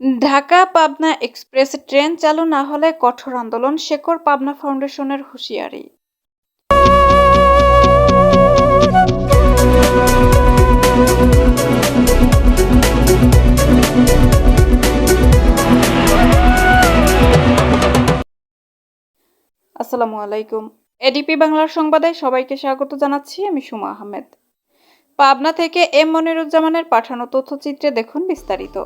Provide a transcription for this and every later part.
Dhaka Pabna express train চালু না হলে কঠোর আন্দোলন শেকড় পাবনা ফাউন্ডেশনের হুঁশিয়ারি। আসসালামু আলাইকুম। এডিপি বাংলার সংবাদে সবাইকে স্বাগত জানাচ্ছি, আমি সুমা আহমেদ। পাবনা থেকে এম মনিরুজ্জামানের পাঠানো তথ্যচিত্রে দেখুন বিস্তারিত।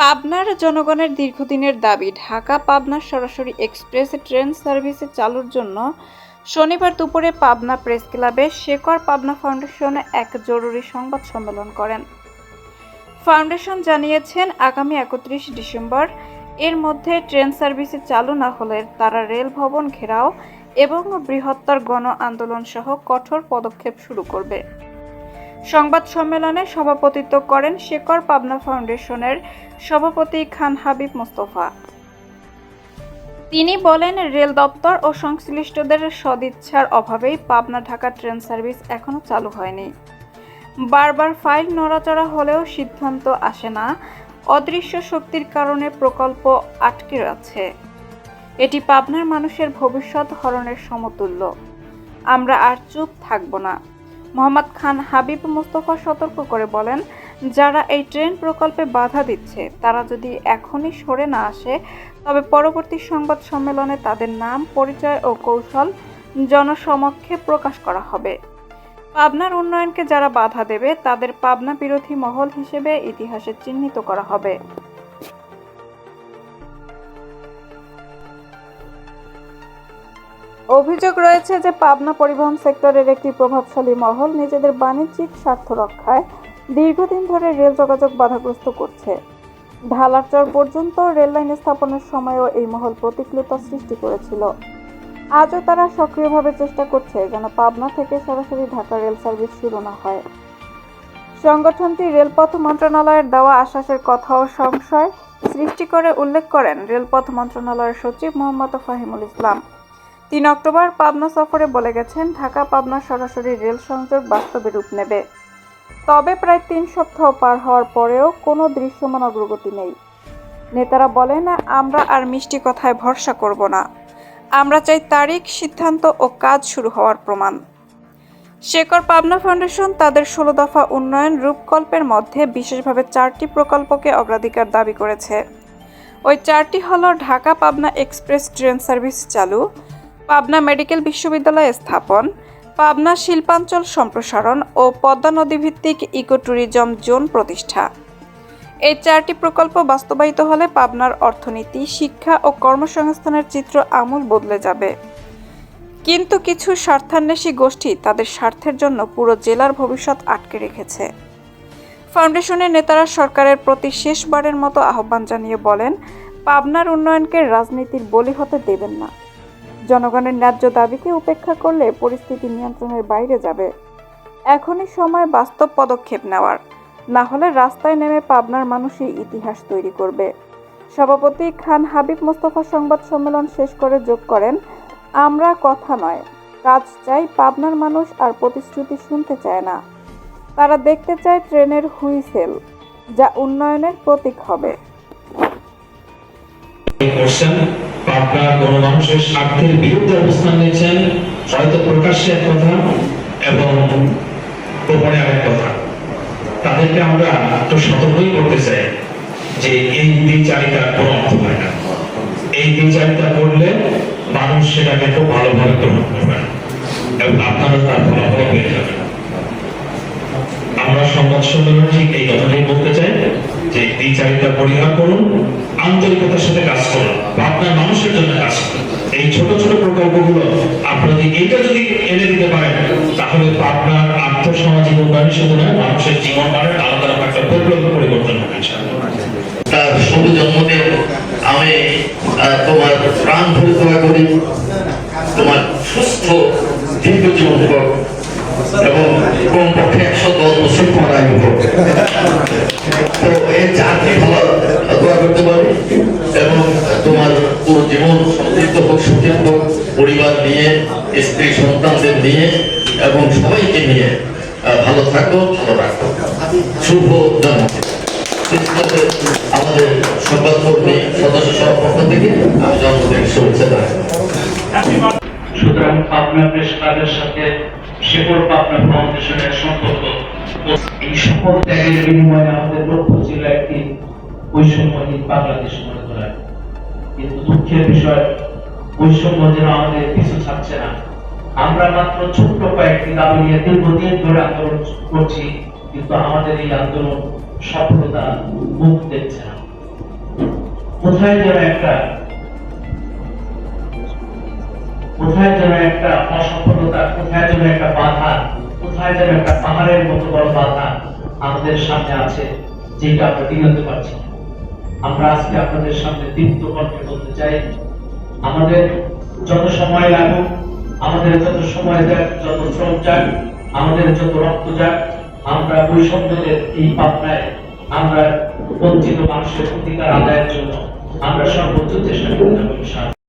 পাবনার জনগণের দীর্ঘদিনের দাবি, ঢাকা পাবনা সরাসরি এক্সপ্রেস ট্রেন সার্ভিসে চালুর জন্য শনিবার দুপুরে পাবনা প্রেস ক্লাবে শেকর পাবনা ফাউন্ডেশন এক জরুরি সংবাদ সম্মেলন করেন। ফাউন্ডেশন জানিয়েছেন, আগামী একত্রিশ ডিসেম্বর এর মধ্যে ট্রেন সার্ভিসে চালু না হলে তারা রেল ভবন ঘেরাও এবং বৃহত্তর গণ আন্দোলন সহ কঠোর পদক্ষেপ শুরু করবে। সংবাদ সম্মেলনে সভাপতিত্ব করেন শেকর পাবনা ফাউন্ডেশনের সভাপতি খান হাবিব মোস্তফা। তিনি বলেন, রেল দপ্তর ও সংশ্লিষ্টদের সদিচ্ছার অভাবেই পাবনা ঢাকা ট্রেন সার্ভিস এখনও চালু হয়নি। বারবার ফাইল নড়াচড়া হলেও সিদ্ধান্ত আসে না। অদৃশ্য শক্তির কারণে প্রকল্প আটকে আছে এটি পাবনার মানুষের ভবিষ্যৎ হরণের সমতুল্য। আমরা আর চুপ থাকব না। মোহাম্মদ খান হাবিব মুস্তফা সতর্ক করে বলেন, যারা এই ট্রেন প্রকল্পে বাধা দিচ্ছে, তারা যদি এখনই সরে না আসে, তবে পরবর্তী সংবাদ সম্মেলনে তাদের নাম, পরিচয় ও কৌশল জনসমক্ষে প্রকাশ করা হবে। পাবনার উন্নয়নকে যারা বাধা দেবে, তাদের পাবনা বিরোধী মহল হিসেবে ইতিহাসে চিহ্নিত করা হবে। অভিযোগ রয়েছে যে পাবনা পরিবহন সেক্টরের একটি প্রভাবশালী মহল নিজেদের বাণিজ্যিক স্বার্থ রক্ষায় দীর্ঘদিন ধরে রেল যোগাযোগ বাধাগ্রস্ত করছে। ঢালারচর পর্যন্ত রেল লাইন স্থাপনের সময়ও এই মহল প্রতিকূলতা সৃষ্টি করেছিল। আজও তারা সক্রিয়ভাবে চেষ্টা করছে যেন পাবনা থেকে সরাসরি ঢাকা রেল সার্ভিস শুরু না হয়। সংগঠনটি রেলপথ মন্ত্রণালয়ের দেওয়া আশ্বাসের কথাও সংশয় সৃষ্টি করে উল্লেখ করেন রেলপথ মন্ত্রণালয়ের সচিব মোহাম্মদ ফাহিমুল ইসলাম। তিন অক্টোবর পাবনা সফরে বলে গেছেন ঢাকা পাবনা সরাসরি রেল সংযোগ বাস্তবে রূপ নেবে। তবে প্রায় তিন সপ্তাহ পার হওয়ার পরেও কোনো দৃশ্যমান অগ্রগতি নেই। নেতারা বলেন, আমরা আর মিষ্টি কথায় ভরসা করব না। আমরা চাই তারিখ, সিদ্ধান্ত ও কাজ শুরু হওয়ার প্রমাণ। শেকর পাবনা ফাউন্ডেশন তাদের ষোলো দফা উন্নয়ন রূপকল্পের মধ্যে বিশেষভাবে চারটি প্রকল্পকে অগ্রাধিকার দাবি করেছে। ওই চারটি হল Dhaka Pabna express train service চালু পাবনা মেডিকেল বিশ্ববিদ্যালয় স্থাপন, পাবনা শিল্পাঞ্চল সম্প্রসারণ ও পদ্মা নদীভিত্তিক ইকো ট্যুরিজম জোন প্রতিষ্ঠা। এই চারটি প্রকল্প বাস্তবায়িত হলে পাবনার অর্থনীতি, শিক্ষা ও কর্মসংস্থানের চিত্র আমূল বদলে যাবে। কিন্তু কিছু স্বার্থান্বেষী গোষ্ঠী তাদের স্বার্থের জন্য পুরো জেলার ভবিষ্যৎ আটকে রেখেছে। ফাউন্ডেশনের নেতারা সরকারের প্রতি শেষবারের মতো আহ্বান জানিয়ে বলেন, পাবনার উন্নয়নকে রাজনীতির বলি হতে দেবেন না। জনগণের ন্যায্য দাবিকে উপেক্ষা করলে পরিস্থিতি নিয়ন্ত্রণের বাইরে যাবে। এখনই সময় বাস্তব পদক্ষেপ নেওয়ার। না হলে রাস্তায় নেমে পাবনার মানুষই ইতিহাস তৈরি করবে। সভাপতি খান হাবিব মোস্তফা সংবাদ সম্মেলন শেষ করে যোগ করেন, আমরা কথা নয়। কাজ চাই পাবনার মানুষ আর প্রতিশ্রুতি শুনতে চায় না। তারা দেখতে চায় ট্রেনের হুইসেল যা উন্নয়নের প্রতীক হবে। পাবনা কোন মানুষের স্বার্থের বিরুদ্ধে অবস্থান নিয়েছেন, হয়তো প্রকাশ্যে এক কথা এবং গোপনে আরেক কথা। তাদেরকে আমরা একটু সতর্কই করতে চাই যে এই দ্বিচারিতার কোনো অর্থ হয় না। এই দ্বিচারিতা করলে মানুষ সেটাকে খুব ভালোভাবে গ্রহণ করবে এবং আপনারা তার ফলাফল পেয়ে যাবেন। আমরা সংবাদ সম্মেলনে ঠিক এই কথাটাই বলতে চাই। যে দ্বিচারিতা পরিহার করুন, আন্তরিকতার সাথে কাজ করুন বা আপনার মানুষের জন্য কাজ করুন। এই ছোট ছোট প্রকল্পগুলো আপনারা যদি এইটা যদি এনে দিতে পারেন, তাহলে আপনার আর্থসামাজিক উন্নয়ন শুধু নয় মানুষের জীবন মানের আলাদা একটা পরিকল্পনা পরিবর্তন হবে তার শুভ জন্মদিন। আমি তোমার প্রাণ ভরে দোয়া করি। তোমার সুস্থ দীর্ঘ জীবন হোক এবং কমপক্ষে একশো দশ বছর পর হোক। পরিবার নিয়ে, স্ত্রী সন্তানদের নিয়ে এবং সবাইকে নিয়ে ভালো থাকো, ভালো রাখো। শুভ আমাদের আমাদের সংবাদ কর্মী সদস্য সহ পক্ষ থেকে আমি জন্মদিন শুভেচ্ছা জানাই। সুতরাং পাবনা সাথে পাবনা ফাউন্ডেশনের সম্পর্ক। এই সকল ত্যাগের বিনিময়ে আমাদের লক্ষ্য ছিল একটি বৈষম্যহীন বাংলাদেশ কিন্তু দুঃখের বিষয় আমাদের কোথায় যেন একটা অসফলতা, কোথায় যেন একটা বাধা, কোথায় যেন একটা পাহাড়ের মতো বড় বাধা আমাদের সামনে আছে, যেটা আমরা ডিঙাতে পারছি আমরা আজকে আপনাদের সামনে দীপ্ত কণ্ঠে বলতে চাই আমাদের যত সময় লাগুক, আমাদের যত সময় যাক, যত শ্রম যাক আমাদের যত রক্ত যাক, আমরা বৈষম্যদের এই পাবনায় আমরা বঞ্চিত মানুষের অধিকার আদায়ের জন্য আমরা সর্বোচ্চ চেষ্টা করতে হবে।